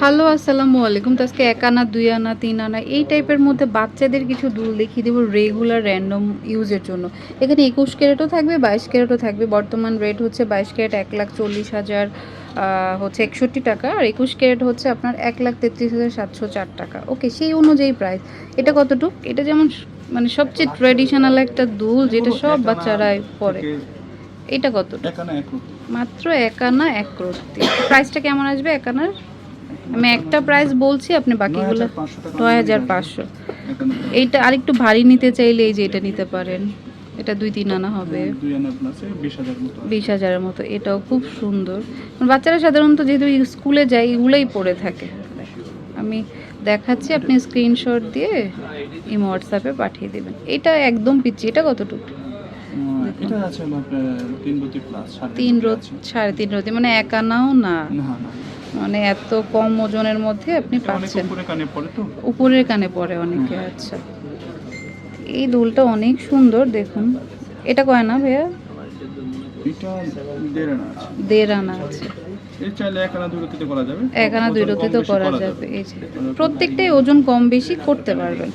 Hello আসসালামু আলাইকুম। তো আজকে এক আনা দুই আনা তিন আনা এই টাইপের মধ্যে বাচ্চাদের কিছু দুল দেখিয়ে দেবো রেগুলার র্যান্ডম ইউজের জন্য। এখানে একুশ ক্যারেটও থাকবে বাইশ ক্যারেটও থাকবে। বর্তমান রেট হচ্ছে বাইশ ক্যারেট এক লাখ চল্লিশ হাজার হচ্ছে একষট্টি টাকা। আর একুশ ক্যারেট হচ্ছে আপনার এক লাখ তেত্রিশ হাজার সাতশো চার টাকা। ওকে সেই অনুযায়ী প্রাইস এটা কতটুক? এটা যেমন মানে সবচেয়ে ট্র্যাডিশনাল একটা দুল যেটা সব বাচ্চারাই পরে। এটা কত মাত্র এক আনা এক রত্তি প্রাইসটা কেমন আসবে? এক আনার? আমি একটা প্রাইস বলছি আপনি বাকিগুলো 9,500 নয় হাজার পাঁচশো। এইটা আরেকটু ভারী নিতে চাইলে এই যে এটা নিতে পারেন। এটা দুই তিন আনা হবে। বিশ হাজারের মতো এটাও খুব সুন্দর। বাচ্চারা সাধারণত যেহেতু স্কুলে যায় এগুলোই পড়ে থাকে। আমি দেখাচ্ছি আপনি স্ক্রিনশট দিয়ে এই হোয়াটসঅ্যাপে পাঠিয়ে দেবেন। এটা একদম পিচ্ছি এটা কতটুকু? তিন রোদ সাড়ে তিন রোদি মানে এক আনাও না। না না। মানে এত কম ওজনের মধ্যে আপনি পাচ্ছেন। উপরের কানে পড়ে অনেকে আচ্ছা। এই দুলটা অনেক সুন্দর দেখুন। এটা কয় না ভাইয়া? এটা দেড় আনা আছে। এক আনা দুই রুটিতে করা যাবে। এই যে প্রত্যেকটাই ওজন কম বেশি করতে পারবেন।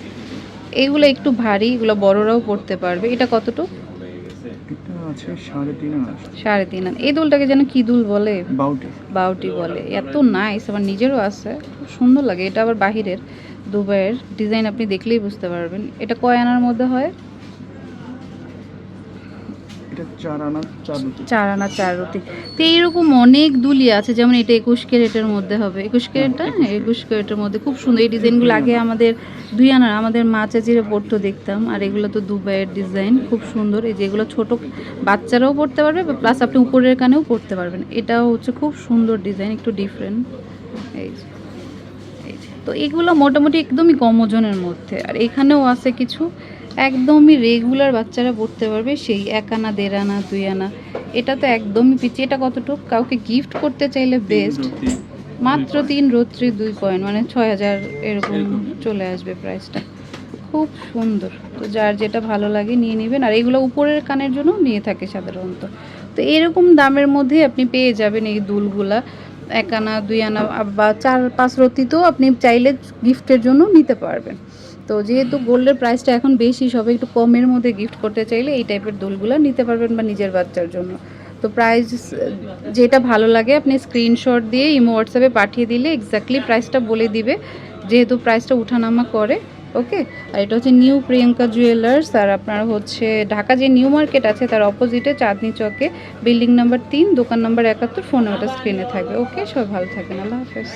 এইগুলো একটু ভারী এগুলো বড়রাও পড়তে পারবে। এটা কতটুকু? এটা আছে সাড়ে তিন আনা। সাড়ে তিন আনা। এই দুলটাকে যেন কি দুল বলে? বাউটি। বাউটি বলে। এত নাইস আমার নিজেরও আছে। খুব সুন্দর লাগে। এটা আবার বাহিরের দুবাইয়ের ডিজাইন আপনি দেখলেই বুঝতে পারবেন। এটা কয় আনার মধ্যে হয়? এটা চার আনা চার রুটি। চার আনা চার রুটি। তো এইরকম অনেক দুলি আছে যেমন এটা একুশ ক্যারেটের মধ্যে হবে। একুশ ক্যারেটটা? হ্যাঁ একুশ ক্যারেটের মধ্যে খুব সুন্দর। এই ডিজাইনগুলো আগে আমাদের দুই আনার আমাদের মা চাচিরা পড়তো দেখতাম। আর এগুলো তো দুবাইয়ের ডিজাইন খুব সুন্দর। এই যেগুলো ছোট বাচ্চারাও পড়তে পারবে প্লাস আপনি উপরের কানেও পড়তে পারবেন। এটাও হচ্ছে খুব সুন্দর ডিজাইন একটু ডিফারেন্ট এই এই তো এগুলো মোটামুটি একদমই কম ওজনের মধ্যে। আর এখানেও আছে কিছু একদমই রেগুলার বাচ্চারা পড়তে পারবে সেই এক আনা দেড় আনা দুই আনা। এটা তো একদমই পিছিয়ে এটা কতটুকু? কাউকে গিফট করতে চাইলে বেস্ট মাত্র তিন রোত্রি দুই পয়েন্ট মানে ছয় হাজার এরকম। চলে আসবে প্রাইসটা খুব সুন্দর। তো যার যেটা ভালো লাগে নিয়ে নেবেন। আর এগুলো উপরের কানের জন্য নিয়ে থাকে সাধারণত। তো এরকম দামের মধ্যে আপনি পেয়ে যাবেন এই দুলগুলা। এক আনা দুই আনা বা চার পাঁচ রতিতেও আপনি চাইলে গিফটের জন্য নিতে পারবেন। তো যেহেতু গোল্ডের প্রাইসটা এখন বেশি, সবাই একটু কমের মধ্যে গিফট করতে চাইলে এই টাইপের দুলগুলো নিতে পারবেন বা নিজের বাচ্চার জন্য। তো প্রাইস যেটা ভালো লাগে, আপনি স্ক্রিনশট দিয়ে ইমো হোয়াটসঅ্যাপে পাঠিয়ে দিলে এক্স্যাক্টলি প্রাইসটা বলে দিবে, যেহেতু প্রাইসটা উঠানামা করে ওকে আর এটা হচ্ছে নিউ প্রিয়াঙ্কা জুয়েলার্স আর আপনার হচ্ছে ঢাকা যে নিউ মার্কেট আছে, তার অপোজিটে চাঁদনি চকে বিল্ডিং নাম্বার তিন, দোকান নাম্বার একাত্তর ফোন ওটা স্ক্রিনে থাকবে। ওকে সবাই ভালো থাকবেন, আল্লাহ হাফেজ।